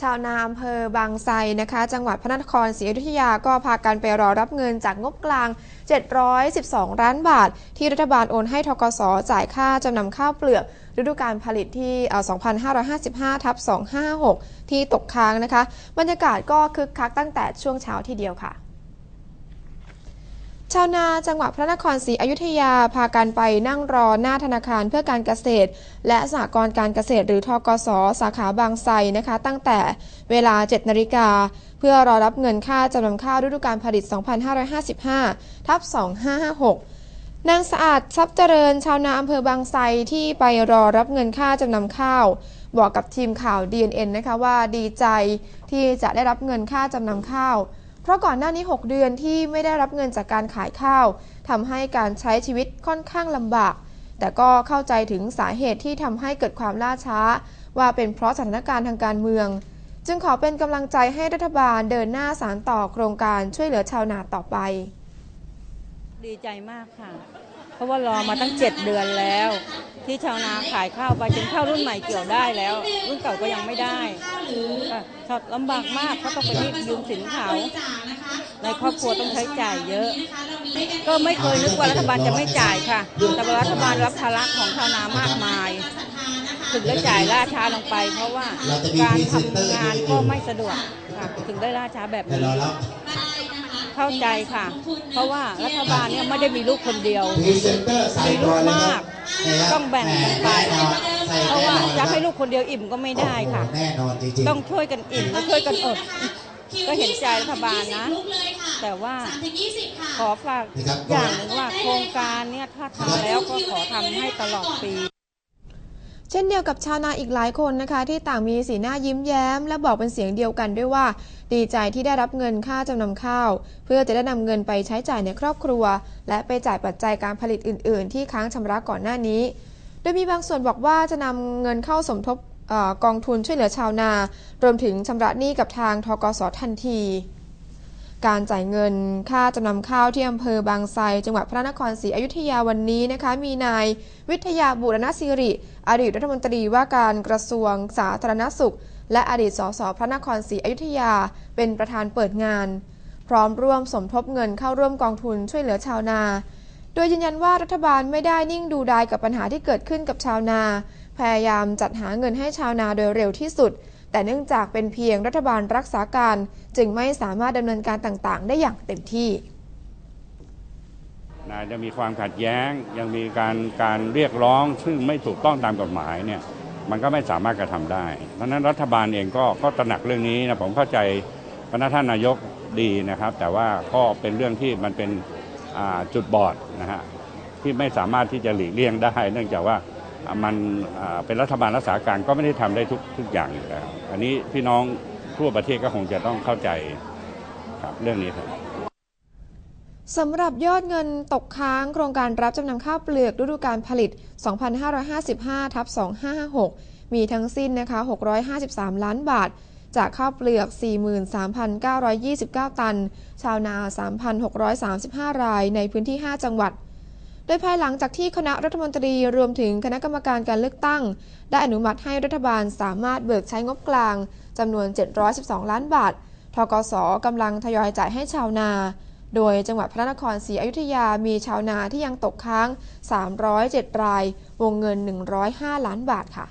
ชาวนาอำเภอบางไทรนะคะ จังหวัดพระนครศรีอยุธยาก็พากันไปรอรับเงินจากงบกลาง 712 ล้านบาท ที่รัฐบาลโอนให้ทกสจ่ายค่าจำนำข้าวเปลือกฤดูกาลผลิตที่ 2555 ทับ 256 ที่ตกค้างนะคะ บรรยากาศก็คึกคักตั้งแต่ช่วงเช้าทีเดียวค่ะ ชาวนาจังหวัดพระนครศรีอยุธยาพากันไปนั่งรอหน้าธนาคารเพื่อการเกษตร และสหกรณ์การเกษตรหรือทกส สาขาบางไทรนะคะ ตั้งแต่เวลา 7 นาฬิกา เพื่อรอรับเงินค่าจำนำข้าวฤดูกาลผลิต 2555 ทับ 2556 นางสะอาดทรัพย์เจริญชาวนาอำเภอบางไทรที่ไปรอรับเงินค่าจำนำข้าว บอกกับทีมข่าว DNN นะคะว่าดีใจที่จะได้รับเงินค่าจำนำข้าว เพราะก่อนหน้านี้ 6 เดือนที่ไม่ได้รับเงินจากการขายข้าวทำให้การใช้ชีวิตค่อนข้างลำบาก แต่ก็เข้าใจถึงสาเหตุที่ทำให้เกิดความล่าช้า ว่าเป็นเพราะสถานการณ์ทางการเมือง จึงขอเป็นกำลังใจให้รัฐบาลเดินหน้าสารต่อโครงการช่วยเหลือชาวนาต่อไป ดีใจมากค่ะ เพราะว่ารอมาตั้งเจ็ดเดือนแล้ว ที่ชาวนาขายข้าวไปจนข้าวรุ่นใหม่เกี่ยวได้แล้ว รุ่นเก่าก็ยังไม่ได้ ค่ะชอบลำบากมากเพราะต้องไปรีบยืมสินเขาในครอบครัวต้องใช้จ่ายเยอะ ก็ไม่เคยนึกว่ารัฐบาลจะไม่จ่ายค่ะ แต่ว่ารัฐบาลรับภาระของชาวนามากมาย ถึงได้จ่ายล่าช้าลงไป เพราะว่าการทำงานก็ไม่สะดวกค่ะถึงได้ล่าช้าแบบเดี๋ยวนี้เข้าใจค่ะ เพราะว่ารัฐบาลเนี่ยไม่ได้มีลูกคนเดียวพรีเซนเตอร์ใส่ก่อนเลยครับต้องแบ่งกันไป เพราะแน่ว่านอนจะให้ลูกคนเดียวอิ่มก็ไม่ได้ค่ะโอ้โหแน่นอนจริงๆ ต้องช่วยกันอิ่มและช่วยกันอด ก็เห็นใจรัฐบาลนะ แต่ว่าขอฝากอย่างหนึ่งว่าโครงการเนี่ยถ้าทำแล้วก็ขอทำให้ตลอดปี เช่นเดียวกับชาวนาอีกหลายคนนะคะ ที่ต่างมีสีหน้ายิ้มแย้ม และบอกเป็นเสียงเดียวกันด้วยว่า ดีใจที่ได้รับเงินค่าจำนำข้าว เพื่อจะได้นำเงินไปใช้จ่ายในครอบครัว และไปจ่ายปัจจัยการผลิตอื่น ๆ ที่ค้างชำระก่อนหน้านี้ โดยมีบางส่วนบอกว่าจะนำเงินเข้าสมทบอกองทุนช่วยเหลือชาวนารวมถึงชำระหนี้กับทางทกสทันที การจ่ายเงินค่าจำนำข้าวที่อำเภอบางไทรจังหวัดพระนครศรีอยุธยาวันนี้นะคะ มีนายวิทยาบุรณศิริ อดีตรัฐมนตรีว่าการกระทรวงสาธารณสุข และอดีตสสพระนครศรีอยุธยา เป็นประธานเปิดงาน พร้อมร่วมสมทบเงินเข้าร่วมกองทุนช่วยเหลือชาวนา โดยยืนยันว่ารัฐบาลไม่ได้นิ่งดูดายกับปัญหาที่เกิดขึ้นกับชาวนา พยายามจัดหาเงินให้ชาวนาโดยเร็วที่สุด แต่เนื่องจากเป็นเพียงรัฐบาลรักษาการ จึงไม่สามารถดำเนินการต่างๆ ได้อย่างเต็มที่นะจะมีความขัดแย้งยังมีการการเรียกร้อง ซึ่งไม่ถูกต้องตามกฎหมายเนี่ยมันก็ไม่สามารถกระทำได้ เพราะนั้นรัฐบาลเองก็ก็ตระหนักเรื่องนี้นะผมเข้าใจพระท่านนายกดีนะครับ แต่ว่าก็เป็นเรื่องที่มันเป็น จุดบอดนะฮะที่ไม่สามารถที่จะหลีกเลี่ยงได้ เนื่องจากว่ามันเป็นรัฐบาลรักษาการก็ไม่ได้ทำได้ทุกทุกอย่างอยู่แล้ว อันนี้พี่น้องทั่วประเทศก็คงจะต้องเข้าใจครับเรื่องนี้ครับสำหรับยอดเงินตกค้างโครงการรับจำนำข้าวเปลือกฤดูการผลิต 2555ทับ2556 มีทั้งสิ้นนะคะ 653 ล้านบาท จากข้าวเปลือก 43,929 ตัน ชาวนา 3,635 รายในพื้นที่ 5 จังหวัด โดยภายหลังจากที่คณะรัฐมนตรีรวมถึงคณะกรรมการการเลือกตั้ง ได้อนุมัติให้รัฐบาลสามารถเบิกใช้งบกลางจำนวน 712 ล้านบาท ทกสกำลังทยอยจ่ายให้ชาวนา โดยจังหวัดพระนครศรีอยุธยามีชาวนาที่ยังตกค้าง 307 ราย วงเงิน 105 ล้านบาทค่ะ